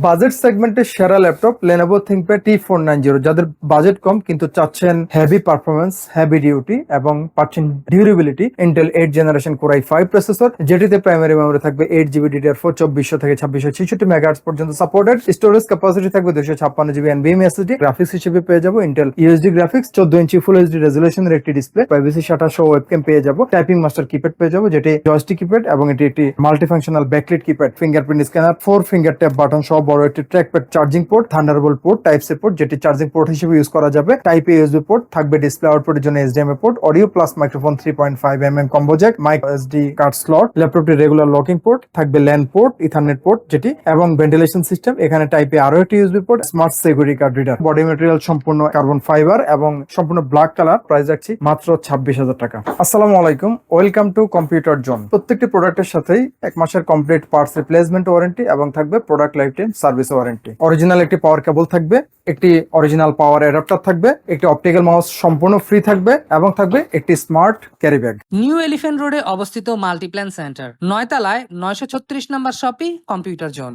Budget সেগমেন্টের সেরা laptop Lenovo ThinkPad T four nine zero যাদের বাজেট কম কিন্তু চাচ্ছেন হেভি পারফরমেন্স হেভি ডিউটি এবং পাচ্ছেন durability Intel eight generation core i five processor যেটিতে প্রাইমারি মেমোরি থাকবে এইট জিবি ডিডিআর ফোর চব্বিশশো থেকে ছাব্বিশশো ছেষট্টি মেগাহার্টস পর্যন্ত সাপোর্টেড স্টোরেজ ক্যাপাসিটি থাকবে দুশো ছাপ্পান্ন জিবি এনবিএম এসএসডি গ্রাফিক্স হিসেবে পেয়ে যাব ইন্টেল ইউএসডি গ্রাফিক্স চোদ্দ ইঞ্চি ফুল এইচডি রেজুলেশনের একটি ডিসপ্লে প্রাইভেসি সহ ওয়েবক্যাম পেয়ে যাব টাইপিং মাস্টার কিপ্যাড পেয়ে যাব, যেটি জয়স্টিক কিপ্যাড এবং এটি একটি multi functional backlit keypad fingerprint scanner four finger tap button সহ বড় একটি trackpad charging port Thunderbolt port type C port যেটি চার্জিং পোর্ট হিসেবে ইউজ করা যাবে। টাইপ এ ইউএসবি পোর্ট থাকবে ডিসপ্লে আউটপুটের জন্য HDMI port audio plus microphone three point five m combo jack mic SD card slot ল্যাপটপটি regular locking port থাকবে land port Ethernet port যেটি, এবং ভেন্টিলেশন সিস্টেম এখানে টাইপে আরও একটি USB port smart security card reader body material সম্পূর্ণ carbon fibre এবং সম্পূর্ণ ব্ল্যাক কালার প্রাইস রাখছি মাত্র ছাব্বিশ হাজার টাকা। আসসালামু আলাইকুম ওয়েলকাম টু কম্পিউটার জোন প্রত্যেকটি প্রোডাক্টের সাথেই এক মাসের কমপ্লিট পার্টস রিপ্লেসমেন্ট ওয়ারেন্টি এবং থাকবে product life time service warranty. Original একটি পাওয়ার কেবল থাকবে একটি অরিজিনাল পাওয়ার অ্যাডাপ্টার থাকবে একটি অপটিক্যাল মাউস সম্পূর্ণ ফ্রি থাকবে এবং থাকবে একটি smart carry bag New Elephant রোডে অবস্থিত মাল্টিপ্ল্যান সেন্টার নয়তলায় নয়শো ছত্রিশ নম্বর শপি কম্পিউটার জোন